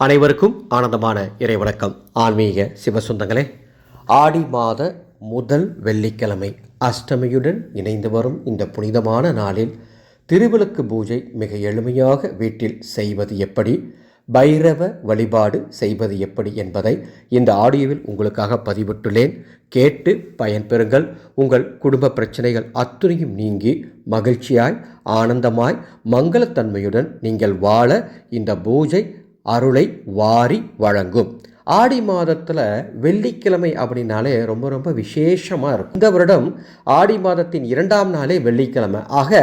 அனைவருக்கும் ஆனந்தமான இறைவணக்கம் ஆன்மீக சிவசுந்தங்களே ஆடி மாத முதல் வெள்ளிக்கிழமை அஷ்டமியுடன் இணைந்து வரும் இந்த புனிதமான நாளில் திருவிளக்கு பூஜை மிக எளிமையாக வீட்டில் செய்வது எப்படி பைரவ வழிபாடு செய்வது எப்படி என்பதை இந்த ஆடியோவில் உங்களுக்காக பதிவிட்டுள்ளேன். கேட்டு பயன்பெறுங்கள் உங்கள் குடும்ப பிரச்சனைகள் அத்துணையும் நீங்கி மகிழ்ச்சியாய் ஆனந்தமாய் மங்களத்தன்மையுடன் நீங்கள் வாழ இந்த பூஜை அருளை வாரி வழங்கும். ஆடி மாதத்தில் வெள்ளிக்கிழமை அப்படின்னாலே ரொம்ப ரொம்ப விசேஷமாக இருக்கும். இந்த வருடம் ஆடி மாதத்தின் இரண்டாம் நாளே வெள்ளிக்கிழமை. ஆக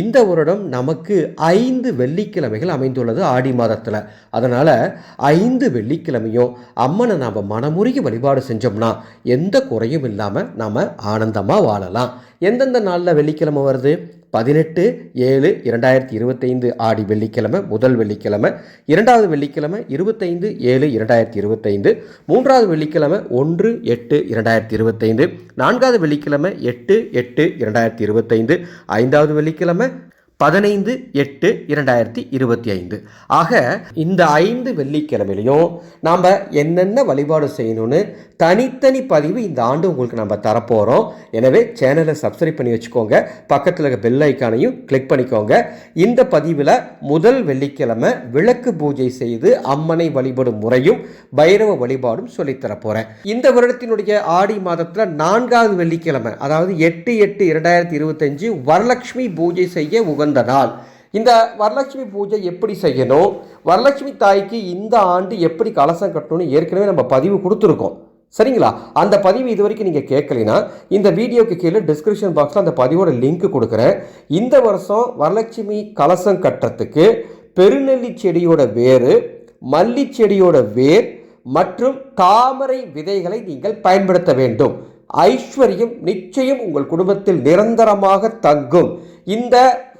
இந்த வருடம் நமக்கு ஐந்து வெள்ளிக்கிழமைகள் அமைந்துள்ளது ஆடி மாதத்தில். அதனால் ஐந்து வெள்ளிக்கிழமையும் அம்மனை நாம் மனமுருகி வழிபாடு செஞ்சோம்னா எந்த குறையும் இல்லாமல் நாம் ஆனந்தமாக வாழலாம். எந்தெந்த நாளில் வெள்ளிக்கிழமை வருது? பதினெட்டு ஏழு இரண்டாயிரத்தி இருபத்தைந்து ஆடி வெள்ளிக்கிழமை முதல் வெள்ளிக்கிழமை இரண்டாவது வெள்ளிக்கிழமை இருபத்தைந்து ஏழு இரண்டாயிரத்தி இருபத்தைந்து மூன்றாவது வெள்ளிக்கிழமை ஒன்று எட்டு இரண்டாயிரத்தி இருபத்தைந்து நான்காவது வெள்ளிக்கிழமை எட்டு எட்டு இரண்டாயிரத்தி இருபத்தைந்து ஐந்தாவது வெள்ளிக்கிழமை பதினைந்து எட்டு இரண்டாயிரத்தி இருபத்தி ஐந்து. ஆக இந்த ஐந்து வெள்ளிக்கிழமையிலையும் நாம் என்னென்ன வழிபாடு செய்யணும்னு தனித்தனி பதிவு இந்த ஆண்டு உங்களுக்கு நம்ம தரப்போகிறோம் எனவே சேனலை சப்ஸ்கிரைப் பண்ணி வச்சுக்கோங்க. பக்கத்தில் இருக்க பெல் ஐக்கானையும் கிளிக் பண்ணிக்கோங்க. இந்த பதிவில் முதல் வெள்ளிக்கிழமை விளக்கு பூஜை செய்து அம்மனை வழிபடும் முறையும் பைரவ வழிபாடும் சொல்லித்தரப்போகிறேன் இந்த வருடத்தினுடைய ஆடி மாதத்தில் நான்காவது வெள்ளிக்கிழமை அதாவது எட்டு எட்டு இரண்டாயிரத்தி இருபத்தஞ்சு வரலட்சுமி பூஜை செய்ய உகந்த நாள். இந்த வரலட்சுமி பூஜை எப்படி செய்யணும்? வரலட்சுமி தாய்க்கு இந்த ஆண்டு எப்படி கலசம் கட்டணும்னு ஏற்கனவே நம்ம பதிவு கொடுத்துருக்கோம். சரிங்களா? அந்த பதிவு இது வரைக்கும் நீங்கள் கேட்கலைன்னா இந்த வீடியோக்கு கீழே டிஸ்கிரிப்ஷன் பாக்ஸில் அந்த பதிவோட லிங்க் கொடுக்குறேன். இந்த வருஷம் வரலட்சுமி கலசம் கட்டுறதுக்கு பெருநெல்லி செடியோட வேறு மல்லி செடியோட வேர் மற்றும் தாமரை விதைகளை நீங்கள் பயன்படுத்த வேண்டும். ஐஸ்வர்யம் நிச்சயம் உங்கள் குடும்பத்தில் நிரந்தரமாக தங்கும். இந்த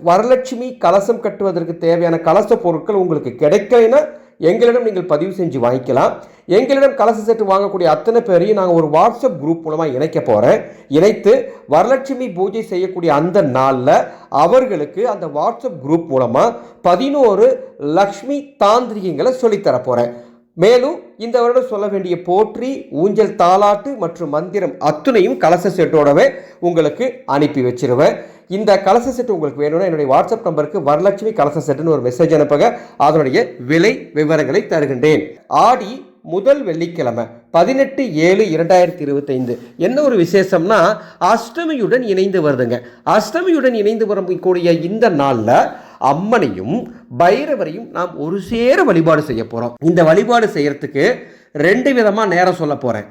வரலட்சுமி கலசம் கட்டுவதற்கு தேவையான கலச பொருட்கள் உங்களுக்கு கிடைக்கலைன்னா எங்களிடம் நீங்கள் பதிவு செஞ்சு வாங்கிக்கலாம். எங்களிடம் கலச செட்டு வாங்கக்கூடிய அத்தனை பேரையும் நாங்கள் ஒரு வாட்ஸ்அப் குரூப் மூலமாக இணைக்க போகிறேன் இணைத்து வரலட்சுமி பூஜை செய்யக்கூடிய அந்த நாளில் அவர்களுக்கு அந்த வாட்ஸ்அப் குரூப் மூலமாக பதினோரு லக்ஷ்மி தாந்திரிகங்களை சொல்லித்தர போகிறேன் மேலும் இந்த வருடம் சொல்ல வேண்டிய போற்றி ஊஞ்சல் தாலாட்டு மற்றும் மந்திரம் அத்துணையும் கலச செட்டோடவே உங்களுக்கு அனுப்பி வச்சிருவேன். இந்த கலச செட் உங்களுக்கு வேணும்னா என்னுடைய வாட்ஸ்அப் நம்பருக்கு வரலட்சுமி கலச செட்டுன்னு ஒரு மெசேஜ் அனுப்புங்க. அதனுடைய விலை விவரங்களை தருகின்றேன். ஆடி முதல் வெள்ளிக்கிழமை பதினெட்டு ஏழு இரண்டாயிரத்தி இருபத்தைந்து. என்ன ஒரு விசேஷம்னா அஷ்டமியுடன் இணைந்து வருதுங்க. அஷ்டமியுடன் இணைந்து வரக்கூடிய இந்த நாளில் அம்மனையும் பைரவரையும் நாம் ஒரு சேர வழிபாடு செய்ய போகிறோம் இந்த வழிபாடு செய்கிறதுக்கு ரெண்டு விதமாக நேரம் சொல்ல போகிறேன்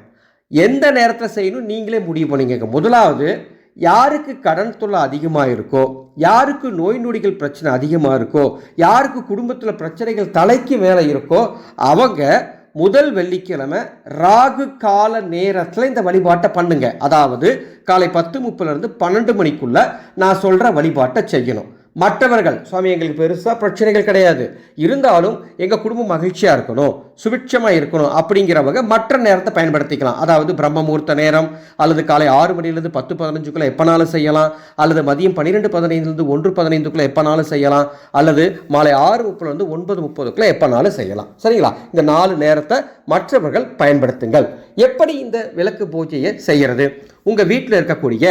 எந்த நேரத்தில் செய்யணும்? நீங்களே முடிவு பண்ணிக்கங்க. முதலாவது யாருக்கு கடன் தொல்லை அதிகமாக இருக்கோ யாருக்கு நோய் நொடிகள் பிரச்சனை அதிகமாக இருக்கோ யாருக்கு குடும்பத்தில் பிரச்சனைகள் தலைக்கு மேலே இருக்கோ அவங்க முதல் வெள்ளிக்கிழமை ராகு கால நேரத்தில் இந்த வழிபாட்டை பண்ணுங்க. அதாவது காலை பத்து முப்பதுலேருந்து பன்னெண்டு மணிக்குள்ளே நான் சொல்கிற வழிபாட்டை செய்யணும். மற்றவர்கள். சுவாமி எங்களுக்கு பெருசாக பிரச்சனைகள் கிடையாது. இருந்தாலும் எங்கள் குடும்பம் மகிழ்ச்சியாக இருக்கணும் சுபிட்சமாக இருக்கணும் அப்படிங்கிறவங்க மற்ற நேரத்தை பயன்படுத்திக்கலாம். அதாவது பிரம்ம முகூர்த்த நேரம் அல்லது காலை ஆறு மணிலேருந்து பத்து பதினஞ்சுக்குள்ளே எப்போனாலும் செய்யலாம் அல்லது மதியம் பன்னிரெண்டு பதினைந்துலேருந்து ஒன்று பதினைந்துக்குள்ளே எப்போனாலும் செய்யலாம் அல்லது மாலை ஆறு முப்பதுலேருந்து ஒன்பது முப்பதுக்குள்ளே எப்போனாலும் செய்யலாம். சரிங்களா? இந்த நாலு நேரத்தை மற்றவர்கள் பயன்படுத்துங்கள். எப்படி இந்த விளக்கு பூஜையை செய்கிறது உங்கள் வீட்டில் இருக்கக்கூடிய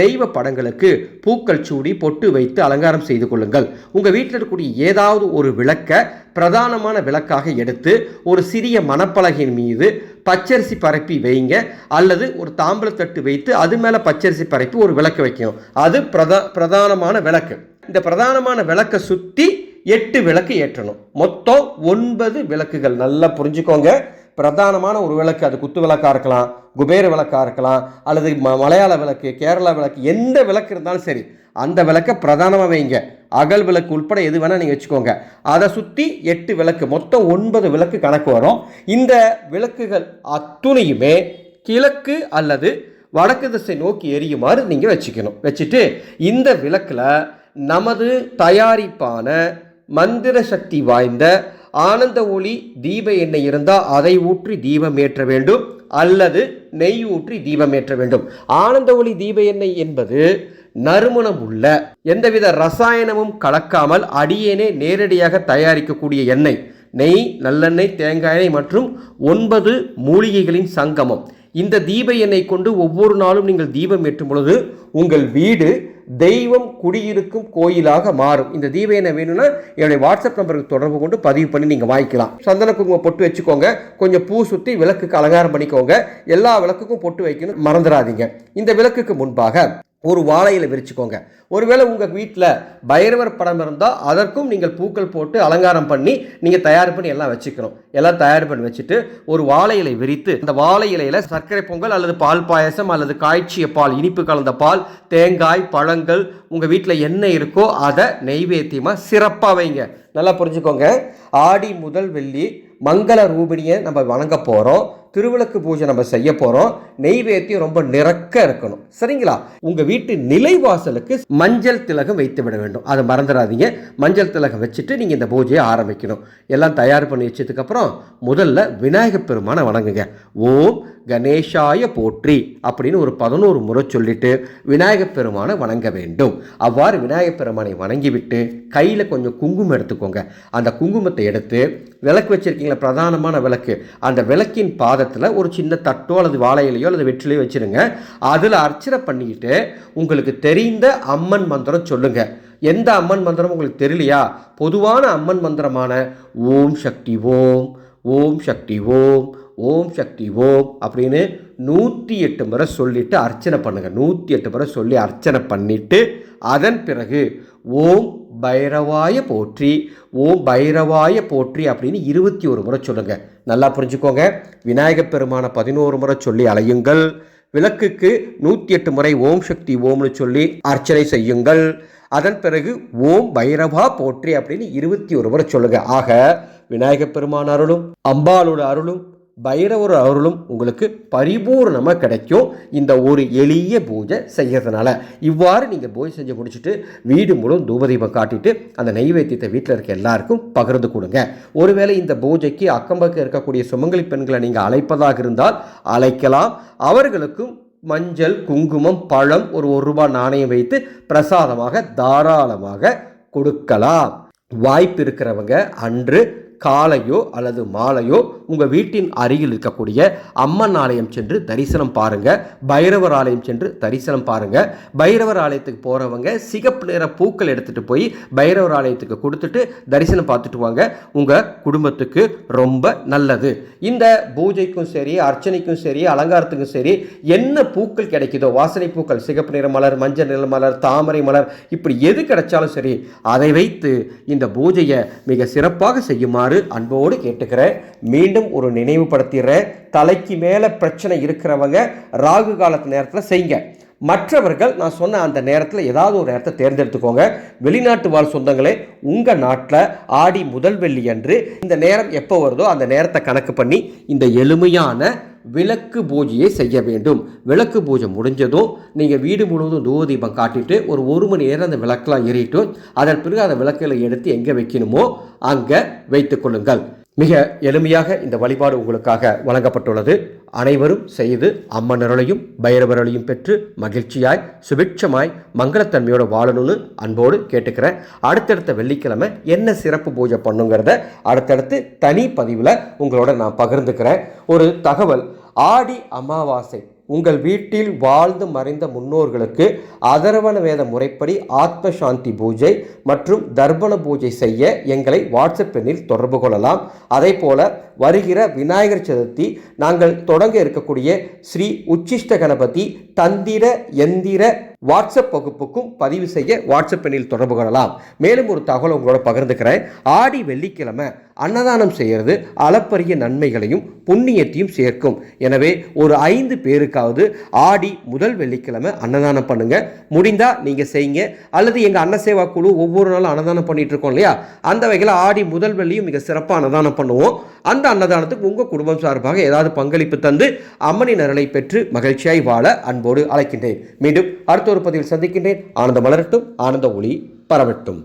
தெய்வ படங்களுக்கு பூக்கள் சூடி பொட்டு வைத்து அலங்காரம் செய்து கொள்ளுங்கள். உங்கள் வீட்டில் இருக்கக்கூடிய ஏதாவது ஒரு விளக்கை பிரதானமான விளக்காக எடுத்து ஒரு சிறிய மணப்பலகையின் மீது பச்சரிசி பரப்பி வைங்க. அல்லது ஒரு தாம்பலத்தட்டு வைத்து அது மேலே பச்சரிசி பரப்பி ஒரு விளக்கு வைக்கணும். அது பிரதா பிரதானமான விளக்கு. இந்த பிரதானமான விளக்கை சுற்றி எட்டு விளக்கு ஏற்றணும். மொத்தம் ஒன்பது விளக்குகள். நல்லா புரிஞ்சுக்கோங்க. பிரதானமான ஒரு விளக்கு அது குத்து விளக்காக இருக்கலாம் குபேர விளக்காக இருக்கலாம் அல்லது ம மலையாள விளக்கு கேரளா விளக்கு எந்த விளக்கு இருந்தாலும் சரி அந்த விளக்கை பிரதானமாக வைங்க. அகல் விளக்கு உட்பட எது வேணால் நீங்கள் வச்சுக்கோங்க. அதை சுற்றி எட்டு விளக்கு மொத்தம் ஒன்பது விளக்கு கணக்கு வரும். இந்த விளக்குகள் அத்துணையுமே கிழக்கு அல்லது வடக்கு திசை நோக்கி எரியுமாறு நீங்கள் வச்சுக்கணும். வச்சுட்டு இந்த விளக்கில் நமது தயாரிப்பான மந்திர சக்தி வாய்ந்த ஆனந்த ஒளி தீப எண்ணெய் இருந்தால் அதை ஊற்றி தீபம் ஏற்ற வேண்டும் அல்லது நெய் ஊற்றி தீபம் ஏற்ற வேண்டும். ஆனந்த ஒளி தீப எண்ணெய் என்பது நறுமணம் உள்ள எந்தவித ரசாயனமும் கலக்காமல் அடியேனே நேரடியாக தயாரிக்கக்கூடிய எண்ணெய். நெய் நல்லெண்ணெய் தேங்காய் எண்ணெய் மற்றும் ஒன்பது மூலிகைகளின் சங்கமம். இந்த தீப எண்ணெய் கொண்டு ஒவ்வொரு நாளும் நீங்கள் தீபம் ஏற்றும் பொழுது உங்கள் வீடு தெய்வம் குடியிருக்கும் கோயிலாக மாறும். இந்த தீப என்ன வேணும்னா என்னுடைய வாட்ஸ்அப் நம்பருக்கு தொடர்பு கொண்டு பதிவு பண்ணி நீங்கள் வாங்கிக்கலாம். சந்தன குங்குமம் பொட்டு வச்சுக்கோங்க. கொஞ்சம் பூ சுற்றி விளக்குக்கு அலங்காரம் பண்ணிக்கோங்க. எல்லா விளக்குக்கும் பொட்டு வைக்கணும். மறந்துடாதீங்க. இந்த விளக்குக்கு முன்பாக ஒரு வாழையில் விரிச்சுக்கோங்க. ஒருவேளை உங்கள் வீட்டில் பைரவர் படம் இருந்தால் அதற்கும் நீங்கள் பூக்கள் போட்டு அலங்காரம் பண்ணி நீங்கள் தயார் பண்ணி எல்லாம் வச்சுக்கணும். எல்லாம் தயார் பண்ணி வச்சுட்டு ஒரு வாழை இலை விரித்து அந்த வாழை இலையில் சர்க்கரை பொங்கல் அல்லது பால் பாயசம் அல்லது காய்ச்சிய பால் இனிப்பு கலந்த பால் தேங்காய் பழங்கள் உங்கள் வீட்டில் என்ன இருக்கோ அதை நெய்வேத்தியமாக சிறப்பாக வைங்க. நல்லா புரிஞ்சுக்கோங்க. ஆடி முதல் வெள்ளி மங்கள ரூபிணியை நம்ம வணங்க போகிறோம் திருவிளக்கு பூஜை நம்ம செய்ய போகிறோம் நெய்வேத்தியம் ரொம்ப நிறக்க இருக்கணும். சரிங்களா? உங்கள் வீட்டு நிலைவாசலுக்கு மஞ்சள் திலகம் வைத்து விட வேண்டும். அதை மறந்துடாதீங்க. மஞ்சள் திலகம் வச்சுட்டு நீங்கள் இந்த பூஜையை ஆரம்பிக்கணும். எல்லாம் தயார் பண்ணி வச்சதுக்கப்புறம் முதல்ல விநாயகப் பெருமானை வணங்குங்க. ஓம் கணேஷாய போற்றி அப்படின்னு ஒரு பதினோரு முறை சொல்லிட்டு விநாயகப் பெருமானை வணங்க வேண்டும். அவ்வாறு விநாயகப் பெருமானை வணங்கிவிட்டு கையில் கொஞ்சம் குங்குமம் எடுத்துக்கோங்க. அந்த குங்குமத்தை எடுத்து விளக்கு வச்சுருக்கீங்களா பிரதானமான விளக்கு. அந்த விளக்கின் பாதத்தில் ஒரு சின்ன தட்டோ அல்லது வாழையிலையோ அல்லது வெற்றிலையோ வச்சுருங்க. அதில் அர்ச்சனை பண்ணிக்கிட்டு உங்களுக்கு தெரிந்த அம்மன் மந்திரம் சொல்லுங்கள் எந்த அம்மன் மந்திரம் உங்களுக்கு தெரியலையா? பொதுவான அம்மன் மந்திரமான ஓம் சக்தி ஓம் ஓம் சக்தி ஓம் ஓம் சக்தி ஓம் அப்படின்னு நூற்றி எட்டு முறை சொல்லிட்டு அர்ச்சனை பண்ணுங்க. நூற்றி எட்டு முறை சொல்லி அர்ச்சனை பண்ணிட்டு அதன் பிறகு ஓம் பைரவாய போற்றி ஓம் பைரவாய போற்றி அப்படின்னு இருபத்தி ஒரு முறை சொல்லுங்க. நல்லா புரிஞ்சுக்கோங்க. விநாயகப் பெருமான பதினோரு முறை சொல்லி அலையுங்கள். விளக்குக்கு நூற்றி எட்டு முறை ஓம் சக்தி ஓம்னு சொல்லி அர்ச்சனை செய்யுங்கள். அதன் பிறகு ஓம் பைரவா போற்றி அப்படின்னு இருபத்தி ஒரு முறை சொல்லுங்க. ஆக விநாயகப் பெருமான் அருளும் அம்பாளோட அருளும் பைரவர் அருளும் உங்களுக்கு பரிபூர்ணமாக கிடைக்கும். இந்த ஒரு எளிய பூஜை செய்கிறதுனால இவ்வாறு நீங்கள் பூஜை செஞ்சு முடிச்சுட்டு வீடு முழுவதும் தூபதீபம் காட்டிட்டு அந்த நெய்வேத்தியத்தை வீட்டில் இருக்க எல்லாருக்கும் பகிர்ந்து கொடுங்க. ஒருவேளை இந்த பூஜைக்கு அக்கம்பக்கம் இருக்கக்கூடிய சுமங்கலி பெண்களை நீங்கள் அழைப்பதாக இருந்தால் அழைக்கலாம். அவர்களுக்கும் மஞ்சள் குங்குமம் பழம் ஒரு ஒரு ரூபாய் நாணயம் வைத்து பிரசாதமாக தாராளமாக கொடுக்கலாம். வாய்ப்பு இருக்கிறவங்க அன்று காலையோ அல்லது மாலையோ உங்கள் வீட்டின் அருகில் இருக்கக்கூடிய அம்மன் ஆலயம் சென்று தரிசனம் பாருங்கள் பைரவர் ஆலயம் சென்று தரிசனம் பாருங்கள் பைரவர் ஆலயத்துக்கு போகிறவங்க சிகப்பு நிற பூக்கள் எடுத்துகிட்டு போய் பைரவர் ஆலயத்துக்கு கொடுத்துட்டு தரிசனம் பார்த்துட்டு வாங்க. உங்கள் குடும்பத்துக்கு ரொம்ப நல்லது. இந்த பூஜைக்கும் சரி அர்ச்சனைக்கும் சரி அலங்காரத்துக்கும் சரி என்ன பூக்கள் கிடைக்குதோ வாசனை பூக்கள் சிகப்பு நிற மலர் மஞ்சள் நிற மலர் தாமரை மலர் இப்படி எது கிடைச்சாலும் சரி அதை வைத்து இந்த பூஜையை மிக சிறப்பாக செய்யுமாறு அன்போடு கேட்டுக்கிறேன். மீண்டும் ஒரு நினைவுபடுத்திடுறேன். தலைக்கு மேலே பிரச்சனை இருக்கிறவங்க ராகு காலத்து நேரத்தில் செய்யுங்க. மற்றவர்கள் நான் சொன்ன அந்த நேரத்தில் ஏதாவது ஒரு நேரத்தை தேர்ந்தெடுத்துக்கோங்க. வெளிநாட்டு வாழ் சொந்தங்களே உங்கள் நாட்டில் ஆடி முதல் வெள்ளி அன்று இந்த நேரம் எப்போ வருதோ அந்த நேரத்தை கணக்கு பண்ணி இந்த எளிமையான விளக்கு பூஜையை செய்ய வேண்டும். விளக்கு பூஜை முடிஞ்சதும் நீங்கள் வீடு முழுவதும் தூவதீபம் காட்டிட்டு ஒரு ஒரு மணி நேரம் அந்த விளக்கெலாம் ஏறிட்டும் அதன் பிறகு அந்த விளக்குகளை எடுத்து எங்கே வைக்கணுமோ அங்கே வைத்துக்கொள்ளுங்கள் மிக எளிமையாக இந்த வழிபாடு உங்களுக்காக வழங்கப்பட்டுள்ளது. அனைவரும் செய்து அம்மனருளையும் பைரவரளையும் பெற்று மகிழ்ச்சியாய் சுபிட்சமாய் மங்களத்தன்மையோடு வாழணும்னு அன்போடு கேட்டுக்கிறேன். அடுத்தடுத்த வெள்ளிக்கிழமை என்ன சிறப்பு பூஜை பண்ணுங்கிறத அடுத்தடுத்து தனி பதிவில் உங்களோட நான் பகிர்ந்துக்கிறேன். ஒரு தகவல் ஆடி அமாவாசை உங்கள் வீட்டில் வாழ்ந்து மறைந்த முன்னோர்களுக்கு அதர்வண வேத முறைப்படி ஆத்ம சாந்தி பூஜை மற்றும் தர்பண பூஜை செய்ய எங்களை வாட்ஸ்அப் எண்ணில் தொடர்பு கொள்ளலாம். அதே போல வருகிற விநாயகர் சதுர்த்தி நாங்கள் தொடங்க இருக்கக்கூடிய ஸ்ரீ உச்சிஷ்ட கணபதி தந்திர எந்திர வாட்ஸ்அப் வகுப்புக்கும் பதிவு செய்ய வாட்ஸ்அப் எண்ணில் தொடர்பு கொள்ளலாம். மேலும் ஒரு தகவல் உங்களோட பகிர்ந்துக்கிறேன். ஆடி வெள்ளிக்கிழமை அன்னதானம் செய்கிறது அளப்பரிய நன்மைகளையும் புண்ணியத்தையும் சேர்க்கும். எனவே ஒரு ஐந்து பேருக்காவது ஆடி முதல் வெள்ளிக்கிழமை அன்னதானம் பண்ணுங்க. முடிந்தா நீங்க செய்யுங்க. அல்லது எங்க அன்னசேவா குழு ஒவ்வொரு நாளும் அன்னதானம் பண்ணிட்டு இருக்கோம் இல்லையா? அந்த வகையில் ஆடி முதல் வெள்ளியும் மிக சிறப்பாக அன்னதானம் பண்ணுவோம். அந்த அன்னதானத்துக்கு உங்க குடும்பம் சார்பாக ஏதாவது பங்களிப்பு தந்து அம்மனின் நிரலை பெற்று மகிழ்ச்சியாய் வாழ அன்போடு அழைக்கின்றேன். மீண்டும் அடுத்த ஒரு பதிவில் சந்திக்கின்றேன். ஆனந்த மலரட்டும் ஆனந்த ஒளி பரவட்டும்.